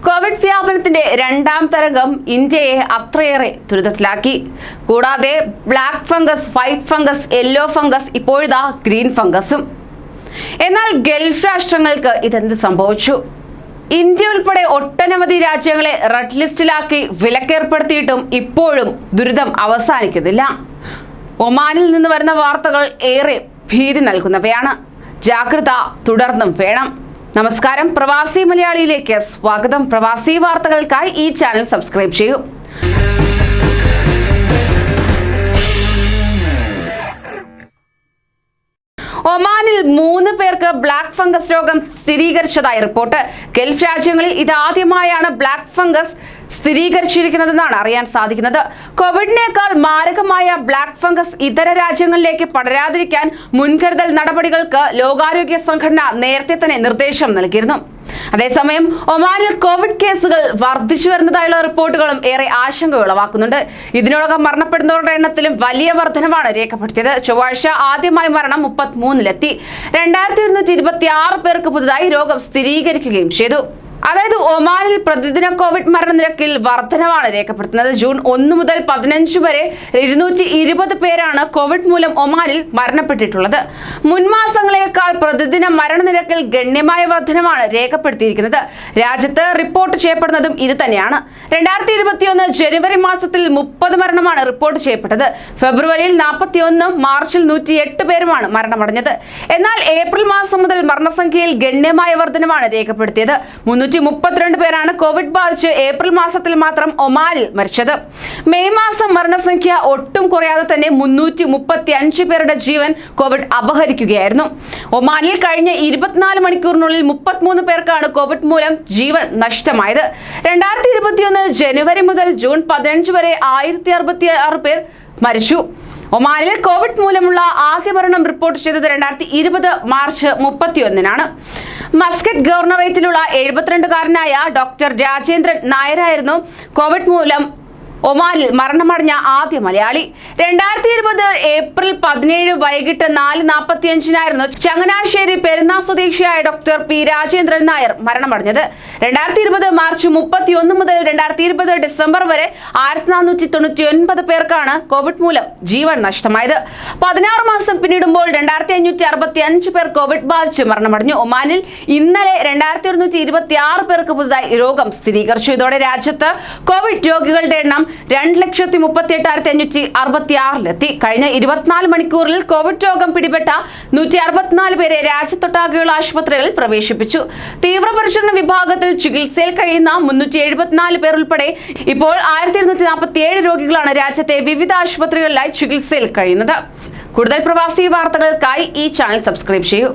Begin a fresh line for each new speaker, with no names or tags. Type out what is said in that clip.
Covid വ്യാപനത്തിന്റെ രണ്ടാം തരംഗം ഇന്ത്യയെ അത്രയേറെ ദുരിതത്തിലാക്കി. കൂടാതെ black fungus white fungus yellow fungus ഇപ്പോഴിതാ ഗ്രീൻ ഫംഗസും. എന്നാൽ ഗൾഫ് രാഷ്ട്രങ്ങൾക്ക് ഇതെന്ത് സംഭവിച്ചു? ഇന്ത്യ ഉൾപ്പെടെ ഒട്ടനവധി രാജ്യങ്ങളെ റെഡ് ലിസ്റ്റിലാക്കി വിലക്കേർപ്പെടുത്തിയിട്ടും ഇപ്പോഴും ദുരിതം അവസാനിക്കുന്നില്ല. ഒമാനിൽ നിന്ന് വരുന്ന വാർത്തകൾ ഏറെ ഭീതി നൽകുന്നവയാണ്. ജാഗ്രത തുടർന്നും വേണം. നമസ്കാരം. പ്രവാസി മലയാളിയിലേക്ക് സ്വാഗതം. പ്രവാസി വാർത്തകൾക്കായി ഈ ചാനൽ സബ്സ്ക്രൈബ് ചെയ്യൂ. ഒമാനിൽ മൂന്ന് പേർക്ക് ബ്ലാക്ക് ഫംഗസ് രോഗം സ്ഥിരീകരിച്ചതായി റിപ്പോർട്ട്. ഗൾഫ് രാജ്യങ്ങളിൽ ഇതാദ്യമായാണ് ബ്ലാക്ക് ഫംഗസ് സ്ഥിരീകരിച്ചിരിക്കുന്നതെന്നാണ് അറിയാൻ സാധിക്കുന്നത്. കോവിഡിനേക്കാൾ മാരകമായ ബ്ലാക്ക് ഫംഗസ് ഇതര രാജ്യങ്ങളിലേക്ക് പടരാതിരിക്കാൻ മുൻകരുതൽ നടപടികൾക്ക് ലോകാരോഗ്യ സംഘടന നേരത്തെ തന്നെ നിർദ്ദേശം നൽകിയിരുന്നു. അതേസമയം ഒമാനിൽ കോവിഡ് കേസുകൾ വർദ്ധിച്ചു വരുന്നതായുള്ള റിപ്പോർട്ടുകളും ഏറെ ആശങ്ക ഉളവാക്കുന്നുണ്ട്. ഇതിനോടകം മരണപ്പെടുന്നവരുടെ എണ്ണത്തിലും വലിയ വർധനമാണ് രേഖപ്പെടുത്തിയത്. ചൊവ്വാഴ്ച ആദ്യമായി മരണം മുപ്പത്തിമൂന്നിലെത്തി. രണ്ടായിരത്തി ഒരുന്നൂറ്റി ഇരുപത്തി ആറ് പേർക്ക് പുതുതായി രോഗം സ്ഥിരീകരിക്കുകയും ചെയ്തു. അതായത് ഒമാനിൽ പ്രതിദിന കോവിഡ് മരണനിരക്കിൽ വർധനവാണ് രേഖപ്പെടുത്തുന്നത്. ജൂൺ ഒന്ന് മുതൽ പതിനഞ്ച് വരെ ഇരുന്നൂറ്റി ഇരുപത് പേരാണ് കോവിഡ് മൂലം ഒമാനിൽ മരണപ്പെട്ടിട്ടുള്ളത്. മുൻമാസങ്ങളേക്കാൾ പ്രതിദിന മരണനിരക്കിൽ ഗണ്യമായ വർധനമാണ് രേഖപ്പെടുത്തിയിരിക്കുന്നത്. രാജ്യത്ത് റിപ്പോർട്ട് ചെയ്യപ്പെടുന്നതും ഇത് തന്നെയാണ്. രണ്ടായിരത്തി ഇരുപത്തിയൊന്ന് ജനുവരി മാസത്തിൽ മുപ്പത് മരണമാണ് റിപ്പോർട്ട് ചെയ്യപ്പെട്ടത്. ഫെബ്രുവരിയിൽ നാൽപ്പത്തിയൊന്നും മാർച്ചിൽ നൂറ്റി എട്ട് പേരുമാണ് മരണമടഞ്ഞത്. എന്നാൽ ഏപ്രിൽ മാസം മുതൽ മരണസംഖ്യയിൽ ഗണ്യമായ വർധനമാണ് രേഖപ്പെടുത്തിയത്. മുന്നൂറ്റി മുപ്പത്തിരണ്ട് പേരാണ് കോവിഡ് ബാധിച്ച് ഏപ്രിൽ മാസത്തിൽ മാത്രം ഒമാനിൽ മരിച്ചത്. മെയ് മാസം മരണസംഖ്യ ഒട്ടും കുറയാതെ തന്നെ മുന്നൂറ്റി മുപ്പത്തി അഞ്ച് പേരുടെ ജീവൻ കോവിഡ് അപഹരിക്കുകയായിരുന്നു. ഒമാനിൽ കഴിഞ്ഞ ഇരുപത്തിനാല് മണിക്കൂറിനുള്ളിൽ മുപ്പത്തിമൂന്ന് പേർക്കാണ് കോവിഡ് മൂലം ജീവൻ നഷ്ടമായത്. രണ്ടായിരത്തി ഇരുപത്തിയൊന്ന് ജനുവരി മുതൽ ജൂൺ പതിനഞ്ച് വരെ ആയിരത്തി അറുപത്തി ആറ് പേർ മരിച്ചു. ഒമാനിൽ കോവിഡ് മൂലമുള്ള ആദ്യ മരണം റിപ്പോർട്ട് ചെയ്തത് രണ്ടായിരത്തി ഇരുപത് മാർച്ച് മുപ്പത്തിയൊന്നിനാണ്. മസ്കറ്റ് ഗവർണറേറ്റിലുള്ള എഴുപത്തിരണ്ടുകാരനായ ഡോക്ടർ രാജേന്ദ്രൻ നായരായിരുന്നു. കോവിഡ് മൂലം ഒമാനിൽ മരണമടഞ്ഞ ആദ്യ മലയാളി. രണ്ടായിരത്തി ഇരുപത് ഏപ്രിൽ പതിനേഴ് വൈകിട്ട് നാല് നാൽപ്പത്തി അഞ്ചിനായിരുന്നു ചങ്ങനാശ്ശേരി പെരുന്നാ സ്വദേശിയായ ഡോക്ടർ പി രാജേന്ദ്രൻ നായർ മരണമടഞ്ഞത്. രണ്ടായിരത്തി ഇരുപത് മാർച്ച് മുപ്പത്തി ഒന്ന് മുതൽ രണ്ടായിരത്തി ഇരുപത് ഡിസംബർ വരെ ആയിരത്തി നാനൂറ്റി തൊണ്ണൂറ്റി ഒൻപത് പേർക്കാണ് കോവിഡ് മൂലം ജീവൻ നഷ്ടമായത്. പതിനാറ് മാസം പിന്നിടുമ്പോൾ രണ്ടായിരത്തി അഞ്ഞൂറ്റി അറുപത്തി അഞ്ച് പേർ കോവിഡ് ബാധിച്ച് മരണമടഞ്ഞു. ഒമാനിൽ ഇന്നലെ രണ്ടായിരത്തി ഒരുന്നൂറ്റി ഇരുപത്തി ആറ് പേർക്ക് പുതുതായി രോഗം സ്ഥിരീകരിച്ചു. ഇതോടെ രാജ്യത്ത് കോവിഡ് രോഗികളുടെ എണ്ണം രണ്ട് ലക്ഷത്തി മുപ്പത്തി എട്ടായിരത്തി അഞ്ഞൂറ്റി അറുപത്തി ആറിലെത്തി കഴിഞ്ഞ ഇരുപത്തിനാല് മണിക്കൂറിൽ കോവിഡ് രോഗം പിടിപെട്ട നൂറ്റി അറുപത്തിനാല് പേരെ രാജ്യത്തൊട്ടാകെയുള്ള ആശുപത്രികളിൽ പ്രവേശിപ്പിച്ചു. തീവ്രപരിചരണ വിഭാഗത്തിൽ ചികിത്സയിൽ കഴിയുന്ന മുന്നൂറ്റി എഴുപത്തിനാല് പേർ ഉൾപ്പെടെ ഇപ്പോൾ ആയിരത്തി ഇരുന്നൂറ്റി നാൽപ്പത്തി ഏഴ് രോഗികളാണ് രാജ്യത്തെ വിവിധ ആശുപത്രികളിലായി ചികിത്സയിൽ കഴിയുന്നത്. കൂടുതൽ പ്രവാസി വാർത്തകൾക്കായി ഈ ചാനൽ സബ്സ്ക്രൈബ് ചെയ്യൂ.